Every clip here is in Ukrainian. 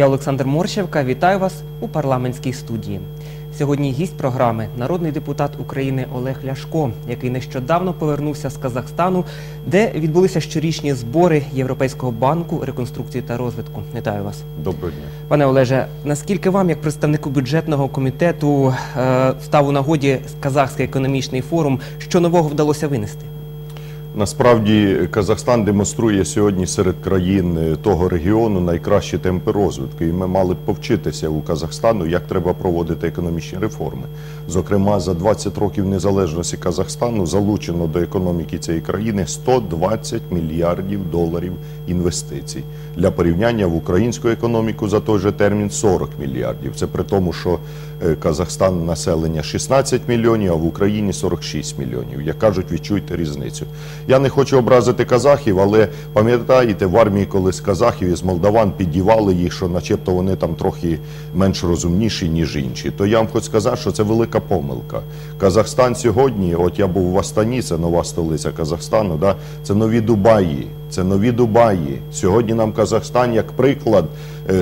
Я Олександр Морщевка. Вітаю вас у парламентській студії. Сьогодні гість програми народний депутат України Олег Ляшко, який нещодавно повернувся з Казахстану, де відбулися щорічні збори Європейського банку реконструкції та розвитку. Вітаю вас, Доброго дня. пане Олеже. Наскільки вам, як представнику бюджетного комітету, е, став у нагоді Казахський економічний форум, що нового вдалося винести? Насправді Казахстан демонструє сьогодні серед країн е, того регіону найкращі темпи розвитку, і ми мали б повчитися у Казахстану, як треба проводити економічні реформи. Зокрема, за 20 років незалежності Казахстану залучено до економіки цієї країни 120 мільярдів доларів інвестицій. Для порівняння в українську економіку за той же термін 40 мільярдів. Це при тому, що е, Казахстан населення 16 мільйонів, а в Україні 46 мільйонів. Як кажуть, відчуйте різницю. Я не хочу образити казахів, але пам'ятаєте, в армії колись казахів із молдаван піддівали їх, що начебто вони там трохи менш розумніші, ніж інші. То я вам хочу сказати, що це велика помилка. Казахстан сьогодні, от я був в Астані, це нова столиця Казахстану, да, це нові Дубаї. Це нові Дубаї. Сьогодні нам Казахстан як приклад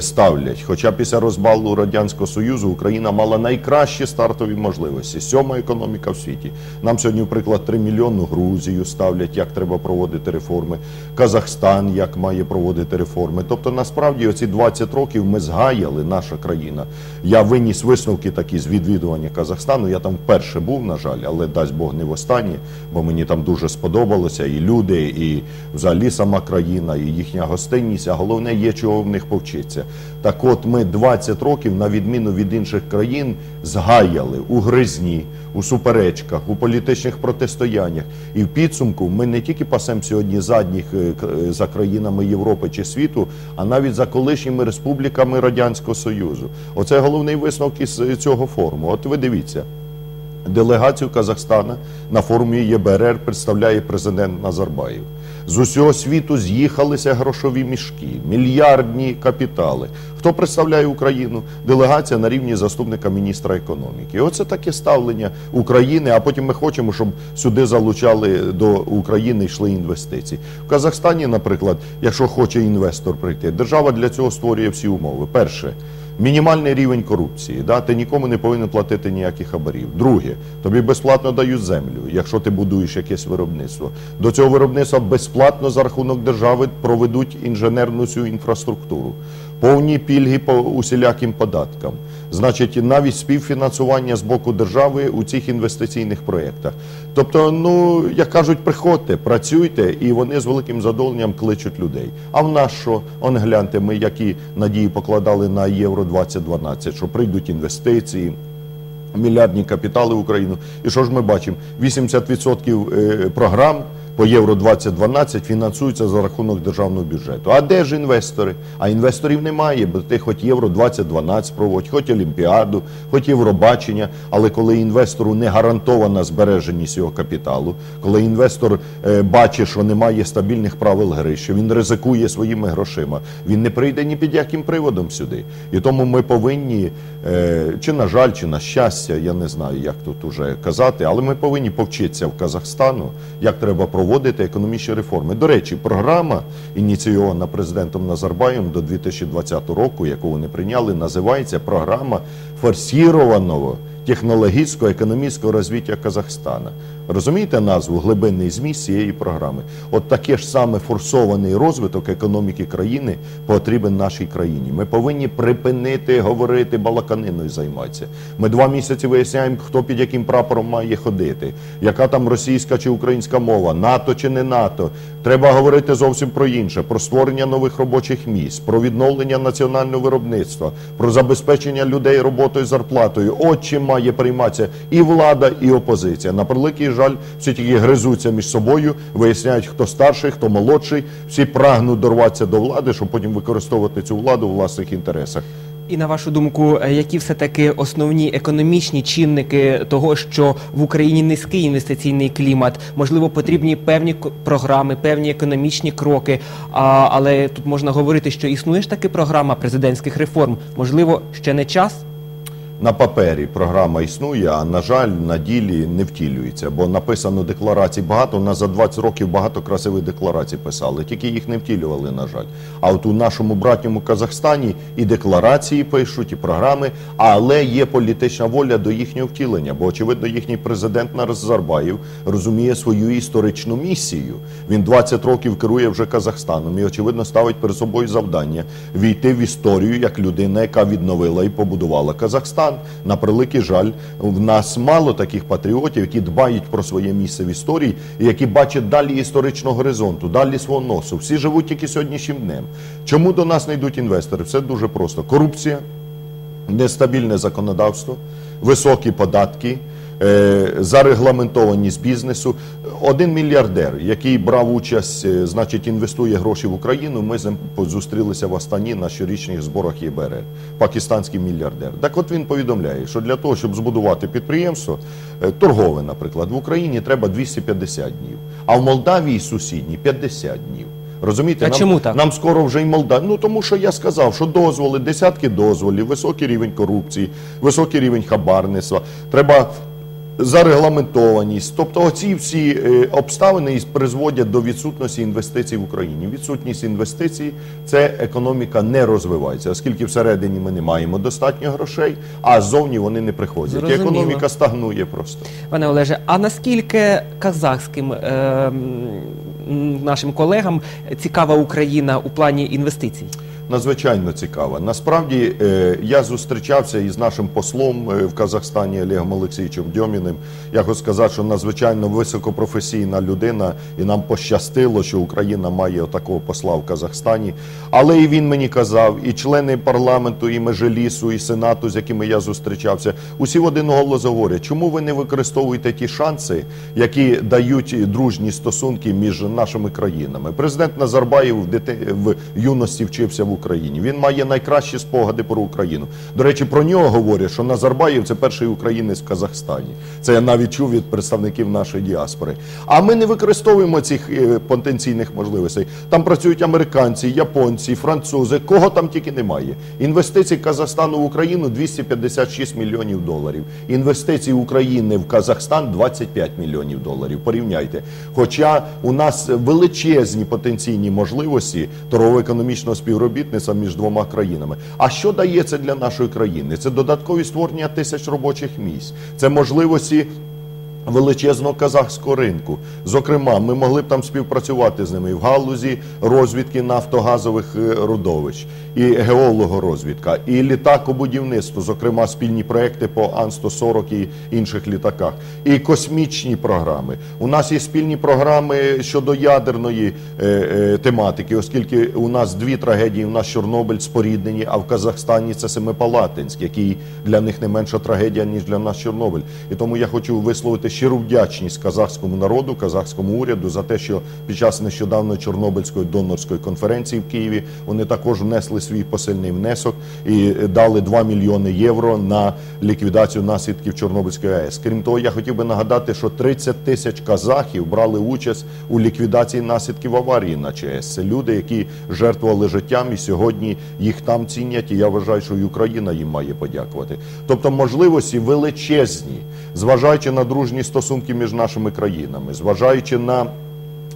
ставлять. Хоча після розбалу Радянського Союзу Україна мала найкращі стартові можливості. Сьома економіка в світі. Нам сьогодні, в приклад, 3 мільйони Грузію ставлять, як треба проводити реформи. Казахстан як має проводити реформи. Тобто, насправді, оці 20 років ми згаяли наша країна. Я виніс висновки такі з відвідування Казахстану. Я там вперше був, на жаль, але дасть Бог не востаннє, бо мені там дуже сподобалося і люди, і взагалі сама країна, і їхня гостинність, а головне є чого в них повчитися. Так от ми 20 років, на відміну від інших країн, згаяли у гризні, у суперечках, у політичних протистояннях. І в підсумку ми не тільки пасемо сьогодні задніх е, е, за країнами Європи чи світу, а навіть за колишніми республіками Радянського Союзу. Оце головний висновок із е, цього форуму. От ви дивіться. Делегацію Казахстана на форумі ЄБРР представляє президент Назарбаєв. З усього світу з'їхалися грошові мішки, мільярдні капітали. Хто представляє Україну? Делегація на рівні заступника міністра економіки. Оце таке ставлення України. А потім ми хочемо, щоб сюди залучали до України йшли інвестиції. В Казахстані, наприклад, якщо хоче інвестор прийти, держава для цього створює всі умови. Перше. Мінімальний рівень корупції, да? ти нікому не повинен платити ніяких хабарів. Друге, тобі безплатно дають землю, якщо ти будуєш якесь виробництво. До цього виробництва безплатно за рахунок держави проведуть інженерну цю інфраструктуру. Повні пільги по усіляким податкам. Значить, навіть співфінансування з боку держави у цих інвестиційних проєктах. Тобто, ну як кажуть, приходьте, працюйте, і вони з великим задоволенням кличуть людей. А в нас що? Он гляньте, ми які надії покладали на євро 2012, що прийдуть інвестиції. Мільярдні капітали в Україну. І що ж ми бачимо? 80% е, програм по Євро 2012 фінансуються за рахунок державного бюджету. А де ж інвестори? А інвесторів немає, бо ти хоч Євро 2012 проводь, хоч Олімпіаду, хоч Євробачення. Але коли інвестору не гарантована збереженість його капіталу, коли інвестор е, бачить, що немає стабільних правил гри, що він ризикує своїми грошима, він не прийде ні під яким приводом сюди. І тому ми повинні, е, чи на жаль, чи на щастя, я не знаю, як тут уже казати, але ми повинні повчитися в Казахстану, як треба проводити економічні реформи. До речі, програма, ініційована президентом Назарбаєм до 2020 року, яку вони прийняли, називається програма форсірованого технологічного економічного розвиття Казахстана. Розумієте назву глибинний зміст цієї програми? От таке ж саме форсований розвиток економіки країни потрібен нашій країні. Ми повинні припинити говорити балаканиною займатися. Ми два місяці виясняємо, хто під яким прапором має ходити, яка там російська чи українська мова, НАТО чи не НАТО. Треба говорити зовсім про інше: про створення нових робочих місць, про відновлення національного виробництва, про забезпечення людей роботою зарплатою. От чим має прийматися і влада, і опозиція. На превеликий жаль, всі тільки гризуться між собою, виясняють, хто старший, хто молодший. Всі прагнуть дорватися до влади, щоб потім використовувати цю владу у власних інтересах. І на вашу думку, е, які все таки основні економічні чинники того, що в Україні низький інвестиційний клімат, можливо, потрібні певні програми, певні економічні кроки. А, але тут можна говорити, що існує ж таки програма президентських реформ. Можливо, ще не час. На папері програма існує, а на жаль, на ділі не втілюється. Бо написано декларацій багато. У нас за 20 років багато красивих декларацій писали, тільки їх не втілювали, на жаль. А от у нашому братньому Казахстані і декларації пишуть, і програми, але є політична воля до їхнього втілення. Бо очевидно, їхній президент Назарбаєв розуміє свою історичну місію. Він 20 років керує вже Казахстаном і очевидно ставить перед собою завдання війти в історію як людина, яка відновила і побудувала Казахстан. На превеликий жаль, в нас мало таких патріотів, які дбають про своє місце в історії, і які бачать далі історичного горизонту, далі свого носу. Всі живуть тільки сьогоднішнім днем. Чому до нас не йдуть інвестори? Все дуже просто: корупція, нестабільне законодавство, високі податки. Е, Зарегламентованість бізнесу. Один мільярдер, який брав участь, е, значить, інвестує гроші в Україну. Ми зустрілися в Астані на щорічних зборах ЄБРР. Пакистанський мільярдер. Так от він повідомляє, що для того, щоб збудувати підприємство, е, торгове, наприклад, в Україні треба 250 днів, а в Молдавії сусідній 50 днів. Розумієте, А нам, чому так? нам скоро вже й Молдавія. Ну тому що я сказав, що дозволи, десятки дозволів, високий рівень корупції, високий рівень хабарництва. Треба зарегламентованість. Тобто, оці всі е, обставини призводять до відсутності інвестицій в Україні. Відсутність інвестицій це економіка не розвивається, оскільки всередині ми не маємо достатньо грошей, а ззовні вони не приходять. Зрозуміло. економіка стагнує просто. Пане Олеже, а наскільки казахським е, нашим колегам цікава Україна у плані інвестицій? Надзвичайно цікава. Насправді е, я зустрічався із нашим послом е, в Казахстані Олегом Олексійовичем Дьоміним. Я хочу сказати, що надзвичайно високопрофесійна людина, і нам пощастило, що Україна має такого посла в Казахстані. Але і він мені казав, і члени парламенту, і Межелісу, і Сенату, з якими я зустрічався, усі в один голос говорять, чому ви не використовуєте ті шанси, які дають дружні стосунки між нашими країнами. Президент Назарбаєв в, юності вчився в Україні. Він має найкращі спогади про Україну. До речі, про нього говорять, що Назарбаєв це перший українець в Казахстані. Це я навіть чув від представників нашої діаспори. А ми не використовуємо цих е, потенційних можливостей. Там працюють американці, японці, французи, кого там тільки немає. Інвестицій Казахстану в Україну 256 мільйонів доларів. Інвестицій України в Казахстан 25 мільйонів доларів. Порівняйте. Хоча у нас величезні потенційні можливості торгово-економічного співробітництва між двома країнами. А що дає це для нашої країни? Це додаткові створення тисяч робочих місць, це можливості величезного казахського ринку. Зокрема, ми могли б там співпрацювати з ними в галузі розвідки нафтогазових е, родовищ, і геологорозвідка, і літакобудівництво, зокрема спільні проекти по Ан-140 і інших літаках, і космічні програми. У нас є спільні програми щодо ядерної е, е, тематики, оскільки у нас дві трагедії. У нас Чорнобиль споріднені, а в Казахстані це Семипалатинськ, який для них не менша трагедія, ніж для нас Чорнобиль. І тому я хочу висловити щиру вдячність казахському народу, казахському уряду за те, що під час нещодавної Чорнобильської донорської конференції в Києві вони також внесли свій посильний внесок і дали 2 мільйони євро на ліквідацію наслідків Чорнобильської АЕС. Крім того, я хотів би нагадати, що 30 тисяч казахів брали участь у ліквідації наслідків аварії на ЧАЕС. Це люди, які жертвували життям, і сьогодні їх там цінять. І я вважаю, що і Україна їм має подякувати. Тобто, можливості величезні, зважаючи на дружні стосунки між нашими країнами, зважаючи на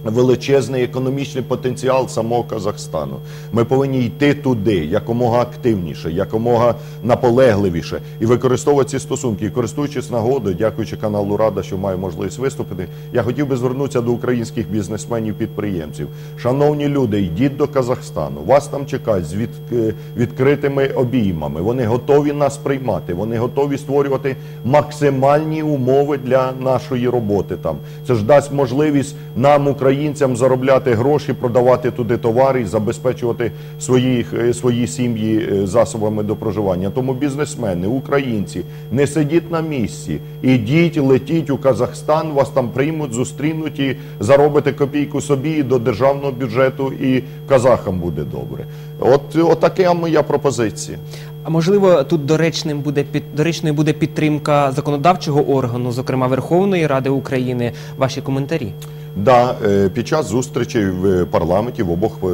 величезний економічний потенціал самого Казахстану. Ми повинні йти туди якомога активніше, якомога наполегливіше і використовувати ці стосунки. І користуючись нагодою, дякуючи каналу Рада, що має можливість виступити. Я хотів би звернутися до українських бізнесменів, підприємців. Шановні люди, йдіть до Казахстану. Вас там чекають з від, е, відкритими обіймами. Вони готові нас приймати. Вони готові створювати максимальні умови для нашої роботи там. Це ж дасть можливість нам, українцям, заробляти гроші, продавати туди товари і забезпечувати свої, е, свої сім'ї е, засобами до проживання. Тому бізнесмени, українці, не сидіть на місці, ідіть, летіть у Казахстан, вас там приймуть, зустрінуть і заробите копійку собі і до державного бюджету, і казахам буде добре. От, от така моя пропозиція. А можливо, тут доречним буде під доречною буде підтримка законодавчого органу, зокрема Верховної Ради України. Ваші коментарі. Да, е, під час зустрічей в парламенті в обох е,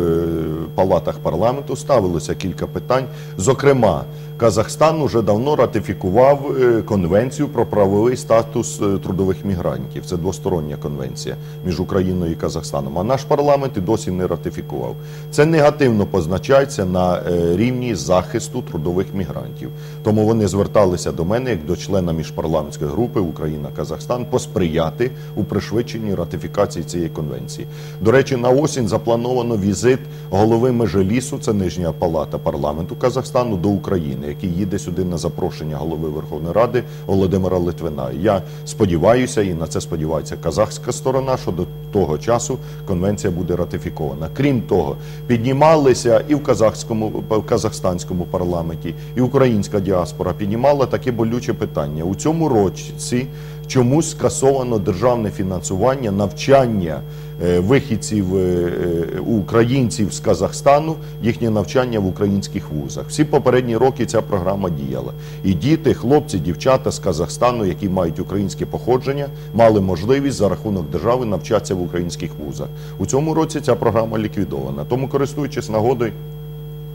палатах парламенту ставилося кілька питань. Зокрема, Казахстан уже давно ратифікував е, конвенцію про правовий статус е, трудових мігрантів. Це двостороння конвенція між Україною і Казахстаном. А наш парламент і досі не ратифікував. Це негативно позначається на е, рівні захисту трудових мігрантів. Тому вони зверталися до мене як до члена міжпарламентської групи Україна-Казахстан посприяти у пришвидшенні ратифікації цієї конвенції. До речі, на осінь заплановано візит голови Межелісу, це нижня палата парламенту Казахстану, до України, який їде сюди на запрошення голови Верховної Ради Володимира Литвина. Я сподіваюся, і на це сподівається казахська сторона, що до того часу конвенція буде ратифікована. Крім того, піднімалися і в казахському в казахстанському парламенті, і українська діаспора піднімала таке болюче питання у цьому році. Чомусь скасовано державне фінансування навчання вихідців е, е, українців з Казахстану, їхнє навчання в українських вузах. Всі попередні роки ця програма діяла. І діти, хлопці, дівчата з Казахстану, які мають українське походження, мали можливість за рахунок держави навчатися в українських вузах. У цьому році ця програма ліквідована. Тому, користуючись нагодою.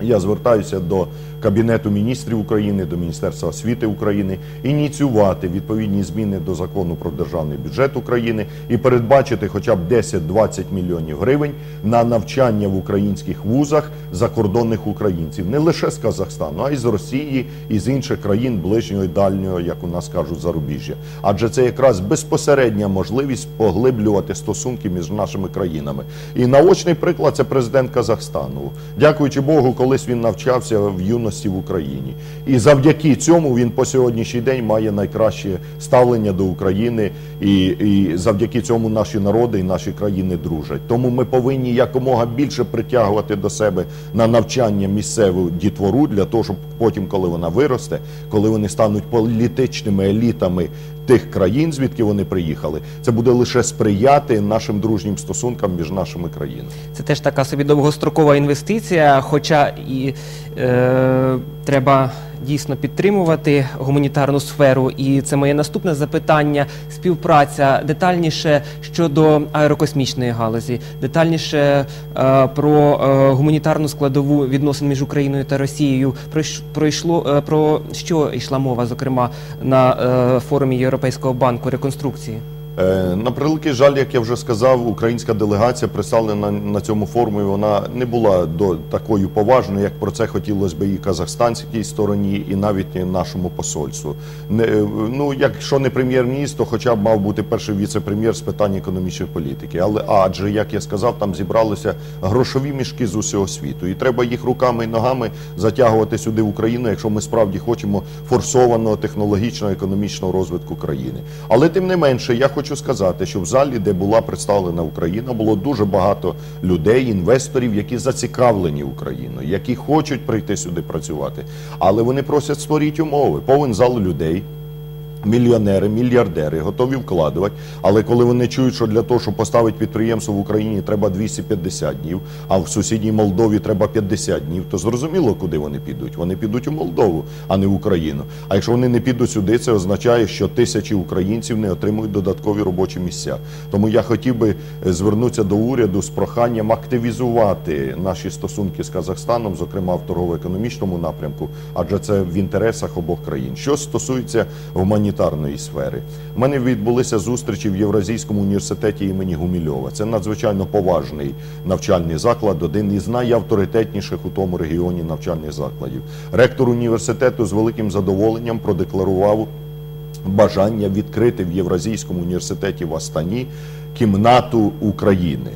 Я звертаюся до Кабінету міністрів України, до Міністерства освіти України ініціювати відповідні зміни до закону про державний бюджет України і передбачити хоча б 10-20 мільйонів гривень на навчання в українських вузах закордонних українців, не лише з Казахстану, а й з Росії і з інших країн ближнього і дальнього, як у нас кажуть, зарубіжжя. Адже це якраз безпосередня можливість поглиблювати стосунки між нашими країнами. І наочний приклад це президент Казахстану. Дякуючи Богу, колись він навчався в юності в Україні, і завдяки цьому він по сьогоднішній день має найкраще ставлення до України, і, і завдяки цьому наші народи і наші країни дружать. Тому ми повинні якомога більше притягувати до себе на навчання місцеву дітвору для того, щоб потім, коли вона виросте, коли вони стануть політичними елітами тих країн, звідки вони приїхали, це буде лише сприяти нашим дружнім стосункам між нашими країнами. Це теж така собі довгострокова інвестиція, хоча і е, треба дійсно підтримувати гуманітарну сферу. І це моє наступне запитання: співпраця детальніше щодо аерокосмічної галузі, детальніше е, про е, гуманітарну складову відносин між Україною та Росією. Про, пройшло е, про що йшла мова, зокрема на е, форумі Європейського банку реконструкції. Е, На превеликий жаль, як я вже сказав, українська делегація представлена на цьому форумі. Вона не була до такою поважною, як про це хотілося б і казахстанській стороні, і навіть нашому посольству. Не, е, ну, якщо не прем'єр-міністр, то хоча б мав бути перший віце-прем'єр з питань економічної політики. Але адже, як я сказав, там зібралися грошові мішки з усього світу, і треба їх руками і ногами затягувати сюди в Україну, якщо ми справді хочемо форсованого технологічного економічного розвитку країни. Але тим не менше, я хочу сказати, що в залі, де була представлена Україна, було дуже багато людей, інвесторів, які зацікавлені Україною, які хочуть прийти сюди працювати. Але вони просять створіть умови. Повен зал людей. Мільйонери, мільярдери готові вкладувати, але коли вони чують, що для того, щоб поставити підприємство в Україні, треба 250 днів, а в сусідній Молдові треба 50 днів, то зрозуміло, куди вони підуть. Вони підуть у Молдову, а не в Україну. А якщо вони не підуть сюди, це означає, що тисячі українців не отримують додаткові робочі місця. Тому я хотів би е, звернутися до уряду з проханням активізувати наші стосунки з Казахстаном, зокрема в торгово-економічному напрямку, адже це в інтересах обох країн. Що стосується гуманітарної сфери, у мене відбулися зустрічі в Євразійському університеті імені Гумільова. Це надзвичайно поважний навчальний заклад, один із найавторитетніших у тому регіоні навчальних закладів. Ректор університету з великим задоволенням продекларував бажання відкрити в Євразійському університеті в Астані кімнату України.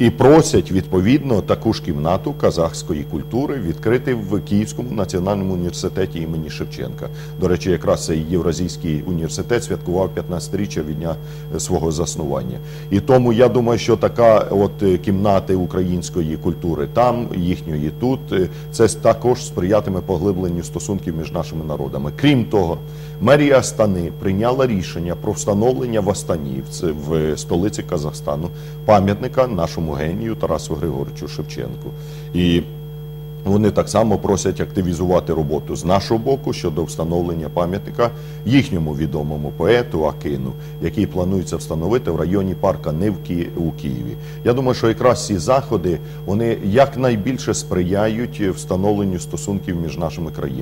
Е, І просять відповідно таку ж кімнату казахської культури відкрити в Київському національному університеті імені Шевченка. До речі, якраз цей Євразійський університет святкував 15-річчя від дня е, свого заснування. І тому я думаю, що така от е, кімнати української культури там, їхньої тут, е, це також сприятиме поглибленню стосунків між нашими народами. Крім того, мерія Астани прийняла рішення про встановлення в Астані, в столиці Казахстану, пам'ятника нашому генію Тарасу Григоровичу Шевченку. І вони так само просять активізувати роботу з нашого боку щодо встановлення пам'ятника їхньому відомому поету Акину, який планується встановити в районі парка Нивки у Києві. Я думаю, що якраз ці заходи вони якнайбільше сприяють встановленню стосунків між нашими країнами.